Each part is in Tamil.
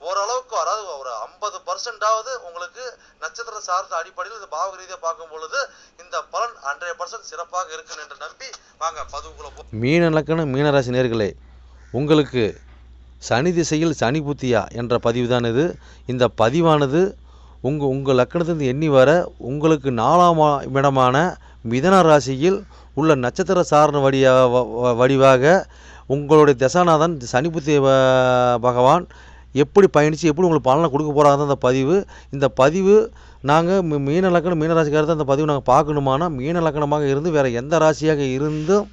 ஓரளவுக்கு அதாவது ஒரு ஐம்பது பர்சன்டாவது உங்களுக்கு நட்சத்திர சார்ந்த அடிப்படையில் இந்த பாவக ரீதியாக பார்க்கும் பொழுது இந்த பலன் ஹண்ட்ரட் பர்சன்ட் சிறப்பாக இருக்கும் என்று நம்பி வாங்க பதிவுக்குள்ள மீன லக்கணம் மீனராசி நேர்களே உங்களுக்கு சனி திசையில் சனி புத்தியா என்ற பதிவு தான் இது. இந்த பதிவானது உங்கள் உங்கள் லக்கணத்திலிருந்து எண்ணி வர உங்களுக்கு நாலாம் இடமான மிதன ராசியில் உள்ள நட்சத்திர சாரண வடியா வ- வ- வடிவாக உங்களுடைய தசாநாதன் சனி புத்தி பகவான் எப்படி பயணித்து எப்படி உங்களுக்கு பலனை கொடுக்க போகிறாங்க அந்த பதிவு. இந்த பதிவு நாங்கள் மீன லக்கணம் மீன ராசிக்காரர் தான் பதிவு நாங்கள் பார்க்கணுமானா மீன லக்கணமாக இருந்து வேறு எந்த ராசியாக இருந்தும்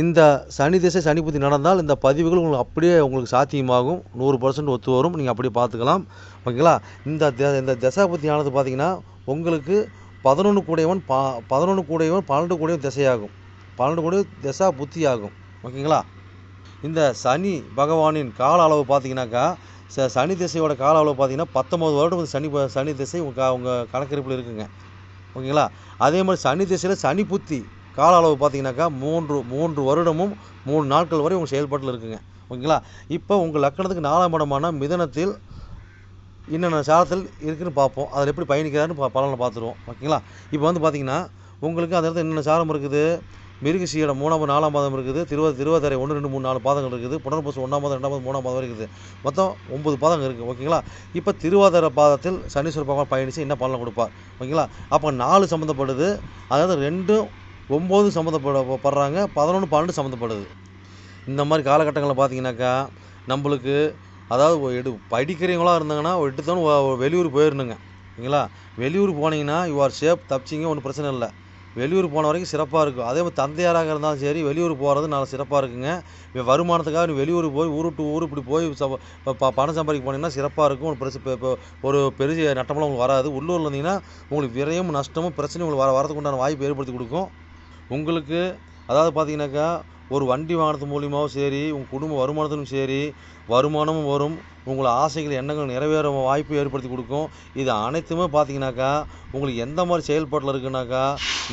இந்த சனி திசை சனி புத்தி நடந்தால் இந்த பதிவுகள் உங்களுக்கு அப்படியே உங்களுக்கு சாத்தியமாகும். நூறு பர்சன்ட் ஒத்து வரும். நீங்கள் அப்படியே பார்த்துக்கலாம். ஓகேங்களா? இந்த இந்த திசை புத்தி ஆனது பார்த்தீங்கன்னா உங்களுக்கு பதினொன்று கூடையவன் பா பதினொன்று கூடையவன் பன்னெண்டு கூடையவன் திசையாகும். பன்னெண்டு கூடையும் திசா புத்தி ஆகும் ஓகேங்களா? இந்த சனி பகவானின் கால அளவு பார்த்தீங்கன்னாக்கா ச சனி திசையோட கால அளவு பார்த்தீங்கன்னா பத்தொம்பது வருடம் சனி சனி திசை உங்கள் உங்கள் கணக்கெடுப்பில் இருக்குங்க. ஓகேங்களா? அதே மாதிரி சனி திசையில் சனி புத்தி கால அளவு பார்த்தீங்கன்னாக்கா மூன்று மூன்று வருடமும் மூணு நாட்கள் வரை உங்கள் செயல்பாட்டில் இருக்குங்க. ஓகேங்களா? இப்போ உங்கள் லக்கணத்துக்கு நாலாம் இடமான மிதனத்தில் என்னென்ன சாரத்தில் இருக்குன்னு பார்ப்போம். அதில் எப்படி பயணிக்கிறாருன்னு பலனை பார்த்துருவோம். ஓகேங்களா? இப்போ வந்து பார்த்தீங்கன்னா உங்களுக்கு அந்த இடத்துல என்னென்ன சாரம் இருக்குது? மிருகசீடம் மூணாம் நாலாம் பாதம் இருக்குது. திருவ திருவாதிரை ஒன்று ரெண்டு மூணு நாலு பாதங்கள் இருக்குது. புனர்பூசம் ஒன்றாம் பாதம் ரெண்டாம் பாதம் மூணாம் பாதம் இருக்குது. மொத்தம் ஒம்பது பாதங்கள் இருக்குது ஓகேங்களா? இப்போ திருவாதிரை பாதத்தில் சனீஸ்வர பகவான் பயணித்து என்ன பலனை கொடுப்பார் ஓகேங்களா? அப்போ நாலு சம்மந்தப்படுது அதாவது ரெண்டும் ஒம்பது சம்மந்தப்பட படுறாங்க பதினொன்று பன்னெண்டு சம்மந்தப்படுது இந்த மாதிரி காலகட்டங்களில் பார்த்தீங்கன்னாக்கா நம்மளுக்கு அதாவது ஒரு எடு படிக்கிறவங்களாக இருந்தாங்கன்னா ஒரு எடுத்தோன்னு வெளியூர் போயிடணுங்க ஓகேங்களா? வெளியூர் போனீங்கன்னா யூ ஆர் சேஃப் தப்பிச்சிங்க ஒன்றும் பிரச்சனை இல்லை. வெளியூர் போன வரைக்கும் சிறப்பாக இருக்கும். அதே மாதிரி தந்தையாராக இருந்தாலும் சரி வெளியூர் போகிறது நல்லா சிறப்பாக இருக்குங்க. வருமானத்துக்காக நீ வெளியூர் போய் ஊர் டு ஊர் இப்படி போய் ச- ப- பணம் சம்பாதிக்க போனீங்கன்னா சிறப்பாக இருக்கும். ஒரு பிரச்சனை இப்போ ஒரு பெரிய நட்டமெல்லாம் உங்களுக்கு வராது. உள்ளூரில் இருந்தீங்கன்னா உங்களுக்கு விரயமும் நஷ்டமும் பிரச்சனையும் உங்களுக்கு வர வரதுக்கு உண்டான வாய்ப்பு ஏற்படுத்தி கொடுக்கும். உங்களுக்கு அதாவது பார்த்தீங்கன்னாக்கா ஒரு வண்டி வாங்கினது மூலியமாகவும் சரி உங்கள் குடும்ப வருமானத்திலும் சரி வருமானமும் வரும். உங்களை ஆசைகள் எண்ணங்கள் நிறைவேற வாய்ப்பு ஏற்படுத்தி கொடுக்கும். இது அனைத்துமே பார்த்தீங்கன்னாக்கா உங்களுக்கு எந்த மாதிரி செயல்பாட்டில் இருக்குனாக்கா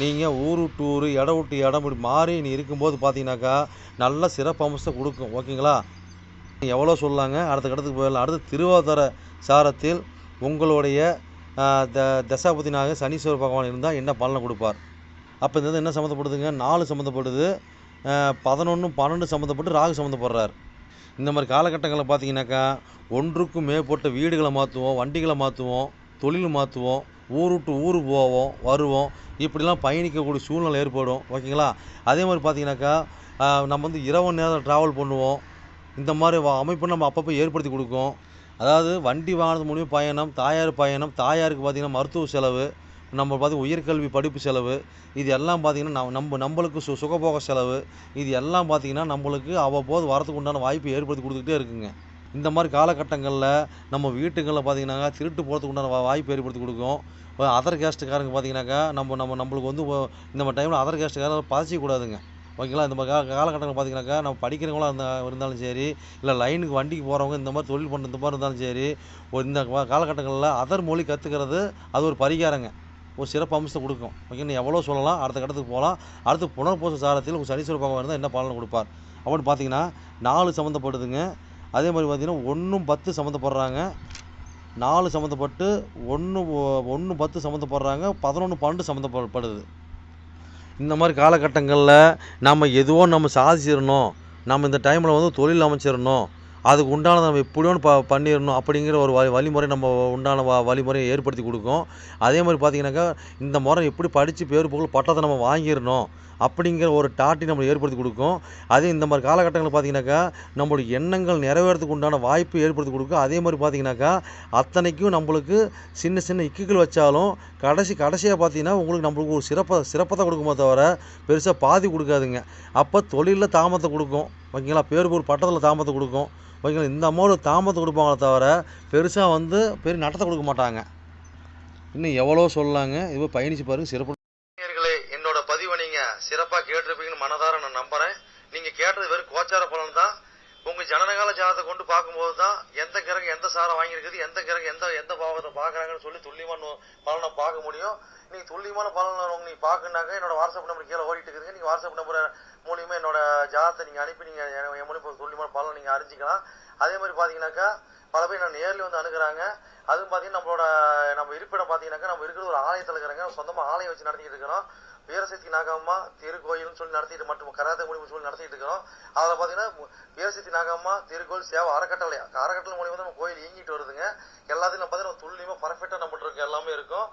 நீங்கள் ஊர் விட்டு ஊர் இடம் விட்டு இடம் இப்படி மாறி நீ இருக்கும்போது பார்த்தீங்கன்னாக்கா நல்ல சிறப்பு அம்சத்தை கொடுக்கும். ஓகேங்களா? எவ்வளோ சொல்லாங்க? அடுத்த கட்டத்துக்கு போயிடலாம். அடுத்து திருவாதிர சாரத்தில் உங்களுடைய த தசாபதினாக சனீஸ்வர பகவான் இருந்தால் என்ன பலனை கொடுப்பார்? அப்போ இந்த இது என்ன சம்மந்தப்படுதுங்க? நாலு சம்மந்தப்படுது. பதினொன்று பன்னெண்டு சம்மந்தப்பட்டு ராகு சம்மந்தப்படுறார். இந்த மாதிரி காலகட்டங்களில் பார்த்தீங்கன்னாக்கா ஒன்றுக்கும் மேற்பட்ட வீடுகளை மாற்றுவோம் வண்டிகளை மாற்றுவோம் தொழில் மாற்றுவோம் ஊர் விட்டு ஊர் போவோம் வருவோம். இப்படிலாம் பயணிக்கக்கூடிய சூழ்நிலை ஏற்படும். ஓகேங்களா? அதே மாதிரி பார்த்தீங்கன்னாக்கா நம்ம வந்து இரவு நேரம் ட்ராவல் பண்ணுவோம். இந்த மாதிரி அமைப்பு நம்ம அப்பப்போ ஏற்படுத்தி கொடுக்கும். அதாவது வண்டி வாகனத்து மூலியம் பயணம் தாயார் பயணம் தாயாருக்கு பார்த்தீங்கன்னா மருத்துவ செலவு நம்ம பார்த்திங்கன்னா உயர்கல்வி படிப்பு செலவு இது எல்லாம் பார்த்தீங்கன்னா நம்ம நம்ம நம்மளுக்கு சு சுகபோக செலவு இது எல்லாம் பார்த்தீங்கன்னா நம்மளுக்கு அவ்வப்போது வரத்துக்கு உண்டான வாய்ப்பு ஏற்படுத்தி கொடுத்துக்கிட்டே இருக்குங்க. இந்த மாதிரி காலகட்டங்களில் நம்ம வீட்டுங்களில் பார்த்தீங்கன்னாக்கா திருட்டு போகிறதுக்கு உண்டான வாய்ப்பு ஏற்படுத்தி கொடுக்கும். அதர் கேஸ்ட்டுக்காரங்க பார்த்தீங்கன்னாக்கா நம்ம நம்ம நம்மளுக்கு வந்து இந்த மாதிரி டைமில் அதர் கேஸ்ட்டுக்காரங்க பதச்சிக்கூடாதுங்க ஓகேங்களா? இந்த மாதிரி கா காலகட்டங்கள் பார்த்திங்கனாக்கா நம்ம படிக்கிறவங்களா இருந்தா இருந்தாலும் சரி இல்லை லைனுக்கு வண்டிக்கு போகிறவங்க இந்த மாதிரி தொழில் பண்ணுற இந்த மாதிரி இருந்தாலும் சரி இந்த காலகட்டங்களில் அதர் மொழி கற்றுக்கிறது அது ஒரு பரிகாரங்க. ஒரு சிறப்பு அம்சத்தை கொடுக்கும். ஓகே எவ்வளோ சொல்லலாம் அடுத்த கட்டத்துக்கு போகலாம். அடுத்து புனர்பூச சாரத்தில் ஒரு சனீஸ்வர பகவான் இருந்தால் என்ன பலன் கொடுப்பார்? அப்படின்னு பார்த்தீங்கன்னா நாலு சம்மந்தப்படுதுங்க அதே மாதிரி பார்த்தீங்கன்னா ஒன்றும் பத்து சம்மந்தப்படுறாங்க நாலு சம்மந்தப்பட்டு ஒன்று ஒன்று பத்து சம்மந்தப்படுறாங்க பதினொன்று பன்னெண்டு சம்மந்தப்படுது இந்த மாதிரி காலகட்டங்களில் நம்ம எதுவோ நம்ம சாதிச்சிடணும். நம்ம இந்த டைமில் வந்து தொழில் அமைச்சிடணும். அதுக்கு உண்டானதை நம்ம எப்படியும் ப பண்ணிடணும் அப்படிங்கிற ஒரு வழி வழிமுறை நம்ம உண்டான வ வழிமுறையை ஏற்படுத்தி கொடுக்கும். அதே மாதிரி பார்த்தீங்கன்னாக்கா இந்த முறை எப்படி படித்து பேர் புகழ் பட்டத்தை நம்ம வாங்கிடணும் அப்படிங்கிற ஒரு டாட்டி நம்ம ஏற்படுத்தி கொடுக்கும். அதே இந்த மாதிரி காலகட்டங்களில் பார்த்தீங்கன்னாக்கா நம்மளுடைய எண்ணங்கள் நிறைவேறதுக்கு உண்டான வாய்ப்பு ஏற்படுத்தி கொடுக்கும். அதே மாதிரி பார்த்தீங்கன்னாக்கா அத்தனைக்கும் நம்மளுக்கு சின்ன சின்ன இக்குகள் வச்சாலும் கடைசி கடைசியாக பார்த்தீங்கன்னா உங்களுக்கு நம்மளுக்கு ஒரு சிறப்பை சிறப்பத்தை கொடுக்குமே தவிர பெருசாக பாதி கொடுக்காதுங்க. அப்போ தொழிலில் தாமதத்தை கொடுக்கும். ஓகேங்களா? பேர் ஒரு பட்டத்தில் தாமதத்தை கொடுக்கும். ஓகேங்களா? இந்த அமௌண்ட் தாமதத்தை கொடுப்பாங்களே தவிர பெருசாக வந்து பெரிய நட்டத்தை கொடுக்க மாட்டாங்க. இன்னும் எவ்வளோ சொல்லலாங்க. இது பயணிச்சு பாருங்க சிறப்பு நேயர்களே என்னோட பதிவை நீங்க சிறப்பா கேட்டிருப்பீங்கன்னு மனதார நான் நம்புறேன் நீங்க கேட்டது வெறும் கோச்சார பலன் தான் உங்க ஜனனகால ஜாதகத்தை கொண்டு பார்க்கும்போது தான் எந்த சாரம் வாங்கியிருக்குது எந்த கிரகம் எந்த எந்த பாவத்தை பார்க்குறாங்கன்னு சொல்லி துல்லியமான பலனை பார்க்க முடியும். நீ துல்லியமான பலனை நீ நீங்க பார்க்கணுனாக்க என்னோட வாட்ஸ்அப் நம்பர் கீழே ஓடிட்டு இருக்குது. நீங்கள் வாட்ஸ்அப் நம்பர் மூலியமா என்னோட ஜாதத்தை நீங்கள் அனுப்பி நீங்கள் என் என் ஒரு துல்லியமான பலனை நீங்கள் அறிஞ்சிக்கலாம். அதே மாதிரி பார்த்தீங்கன்னாக்கா பல பேர் நான் நேரில் வந்து அணுகிறாங்க. அதுவும் பார்த்தீங்கன்னா நம்மளோட நம்ம இருப்பிடம் பார்த்தீங்கன்னாக்கா நம்ம இருக்கிற ஒரு ஆலயத்தில் இருக்கிறாங்க. சொந்தமாக ஆலயம் வச்சு நடத்திக்கிட்டு இருக்கிறோம். வீரசக்தி நாகம்மா திருக்கோயில்னு சொல்லி நடத்திட்டு மற்றும் கராத்தே முடிவு சொல்லி நடத்திட்டு இருக்கிறோம். அதில் பார்த்தீங்கன்னா வீரசக்தி நாகம்மா திருக்கோயில் சேவை அறக்கட்டளை அறக்கட்டளை மூலியமாக நம்ம கோயில் இயங்கிட்டு வருதுங்க. எல்லாத்தையும் பார்த்தீங்கன்னா துல்லியமாக பர்ஃபெக்டாக நம்மகிட்ட இருக்கு எல்லாமே இருக்கும்.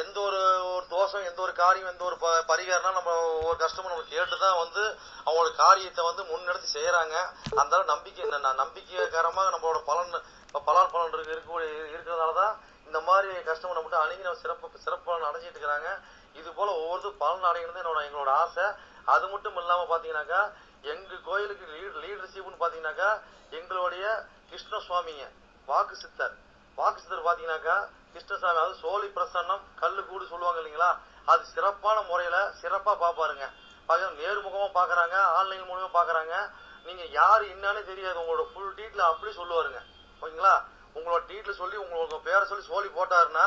எந்த ஒரு ஒரு தோஷம் எந்த ஒரு காரியம் எந்த ஒரு ப பரிகாரம்னா நம்ம ஒரு கஷ்டமும் நம்ம கேட்டு தான் வந்து அவங்களோட காரியத்தை வந்து முன்னெடுத்து செய்கிறாங்க அந்த நம்பிக்கை நம்பிக்கைக்காரமாக நம்மளோட பலன் இப்போ பலன் பலன் இருக்கு இருக்கக்கூடிய இருக்கிறதுனால தான் இந்த மாதிரி கஸ்டமர் நம்மகிட்ட அணுகி நம்ம சிறப்பு சிறப்பு பலன் அடைஞ்சிட்டு இருக்கிறாங்க. இது போல் ஒவ்வொருத்தரும் பலன் அடைகிறது என்னோட எங்களோட ஆசை. அது மட்டும் இல்லாமல் பார்த்தீங்கன்னாக்கா எங்கள் கோயிலுக்கு லீட் லீடர்ஷிப்னு பார்த்தீங்கன்னாக்கா எங்களுடைய கிருஷ்ண சுவாமிங்க வாக்கு சித்தர். வாக்கு சித்தர் பார்த்தீங்கன்னாக்கா கிருஷ்ணசாமி அதாவது சோழி பிரசன்னம் கல்லு கூடு சொல்லுவாங்க இல்லைங்களா? அது சிறப்பான முறையில சிறப்பா பார்ப்பாருங்க பார்த்தீங்கன்னா நேர்முகமா பார்க்குறாங்க ஆன்லைன் மூலியமா பார்க்குறாங்க நீங்க யாரு என்னன்னு தெரியாது. உங்களோட ஃபுல் டீட்டில் அப்படி சொல்லுவாருங்க. ஓகேங்களா உங்களோட டீட்டில் சொல்லி உங்களுக்கு பேரை சொல்லி சோழி போட்டாருன்னா